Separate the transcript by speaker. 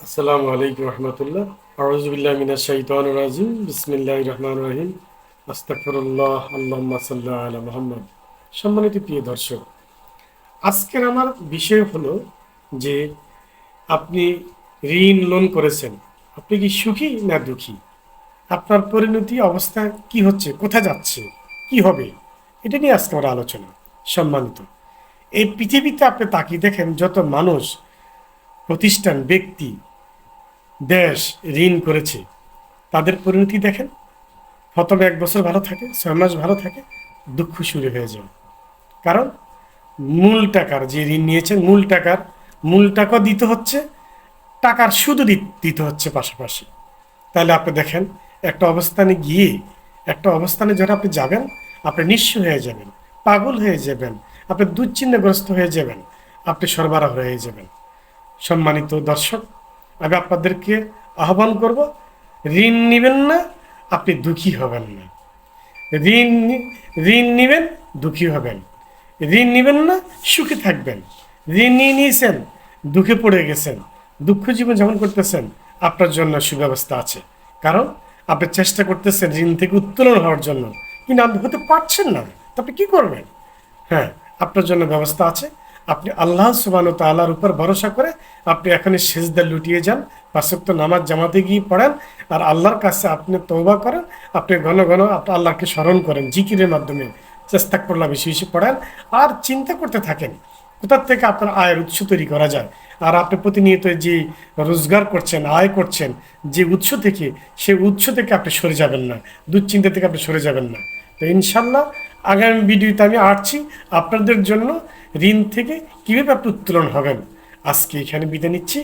Speaker 1: আসসালামু আলাইকুম রহমতুল্লাহ। আউজুবিল্লাহ মিনাশ শাইতানির রাজিম। বিসমিল্লাহির রহমানির রহিম। আস্তাগফিরুল্লাহ, আল্লাহুম্মা সাল্লি আলা মুহাম্মদ। সম্মানিত প্রিয় দর্শক, আজকের আমার বিষয় হলো যে আপনি ঋণ লোন করেছেন। আপনি কি সুখী না দুঃখী? আপনার পরিণতি অবস্থা কি হচ্ছে? কোথায় যাচ্ছে? কি হবে? এটা নিয়ে আজকে আমার আলোচনা। সম্মানিত, এই পৃথিবীতে আপনি তাকিয়ে দেখেন যত মানুষ, প্রতিষ্ঠান, ব্যক্তি দেশ, ঋণ করেছে। তাদের পরিণতি দেখেন। প্রথমে এক বছর ভালো থাকে, ছয় মাস ভালো থাকে, দুঃখ শুরু হয়ে যায়। কারণ মূল টাকার যে ঋণ নিয়েছেন, মূল টাকার, মূল টাকা দিতে হচ্ছে, টাকার সুদ দিতে হচ্ছে পাশাপাশি। তাহলে আপনি দেখেন, একটা অবস্থানে গিয়ে, একটা অবস্থানে যখন আপনি যাবেন, আপনি নিঃস্ব হয়ে যাবেন, পাগল হয়ে যাবেন, আপনি দুশ্চিন্তাগ্রস্ত হয়ে যাবেন, আপনি সরবরাহ হয়ে যাবেন। সম্মানিত দর্শক আমি আপনাদেরকে আহ্বান করব, ঋণ নেবেন না, আপনি দুঃখী হবেন না। ঋণ ঋণ নেবেন, দুঃখী হবেন। ঋণ নেবেন না, সুখে থাকবেন। ঋণ নিয়ে নিয়েছেন, দুঃখে পড়ে গেছেন, দুঃখ জীবন যেমন করতেছেন, আপনার জন্য সুব্যবস্থা আছে। কারণ আপনি চেষ্টা করতেছেন ঋণ থেকে উত্তোলন হওয়ার জন্য। কিন্তু আপনি হতে পারছেন না, তো আপনি কী করবেন? হ্যাঁ আপনার জন্য ব্যবস্থা আছে। আপনি আল্লাহ সুবান তাল্লাহর উপর ভরসা করে আপনি এখনই সেজদা লুটিয়ে যান পাঁচক্ত নামাজ জামাতে গিয়ে পড়েন আর আল্লাহর কাছে আপনি তৌবা করেন, আপনি ঘন ঘন আল্লাহকে স্মরণ করেন, জিকিরের মাধ্যমে চেষ্টা করলে বেশি বেশি পড়েন আর চিন্তা করতে থাকেন কোথার থেকে আপনার আয়ের উৎস তৈরি করা যায়। আর আপনি প্রতিনিয়ত যে রোজগার করছেন, আয় করছেন, যে উৎস থেকে সেই উৎস থেকে আপনি সরে যাবেন না, দুশ্চিন্তা থেকে আপনি সরে যাবেন না। তো ইনশাল্লাহ আগামী ভিডিওতে আমি আসছি আপনাদের জন্য ঋণ থেকে কীভাবে আপনি উত্তোলন হবেন। আজকে এখানে বিদায় নিচ্ছি।